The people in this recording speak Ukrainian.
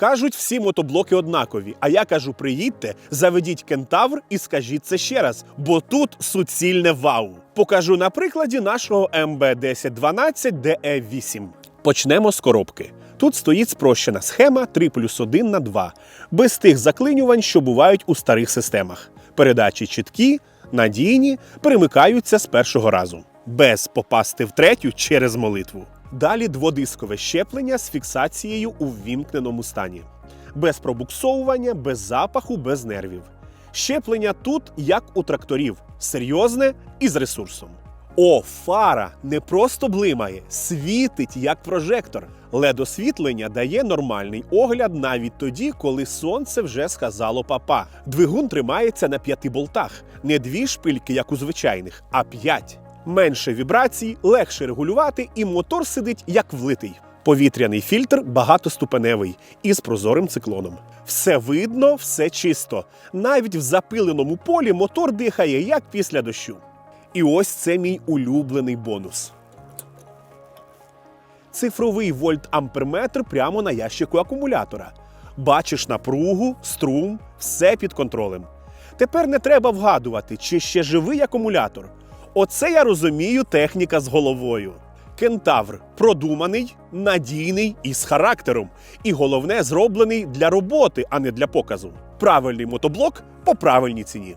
Кажуть, всі мотоблоки однакові. А я кажу: приїдьте, заведіть кентавр і скажіть це ще раз, бо тут суцільне вау. Покажу на прикладі нашого МБ 1012 DE8. Почнемо з коробки. Тут стоїть спрощена схема 3 плюс 1 на 2, без тих заклинювань, що бувають у старих системах. Передачі чіткі, надійні, перемикаються з першого разу, без попасти в третю через молитву. Далі дводискове щеплення з фіксацією у ввімкненому стані. Без пробуксовування, без запаху, без нервів. Щеплення тут, як у тракторів, серйозне і з ресурсом. О, фара не просто блимає, світить як прожектор. LED-освітлення дає нормальний огляд навіть тоді, коли сонце вже сказало папа. Двигун тримається на п'яти болтах, не дві шпильки, як у звичайних, а п'ять. Менше вібрацій, легше регулювати, і мотор сидить як влитий. Повітряний фільтр багатоступеневий із прозорим циклоном. Все видно, все чисто. Навіть в запиленому полі мотор дихає як після дощу. І ось це мій улюблений бонус. Цифровий вольт-амперметр прямо на ящику акумулятора. Бачиш напругу, струм, все під контролем. Тепер не треба вгадувати, чи ще живий акумулятор. Оце я розумію техніка з головою. Кентавр продуманий, надійний і з характером. І головне, зроблений для роботи, а не для показу. Правильний мотоблок по правильній ціні.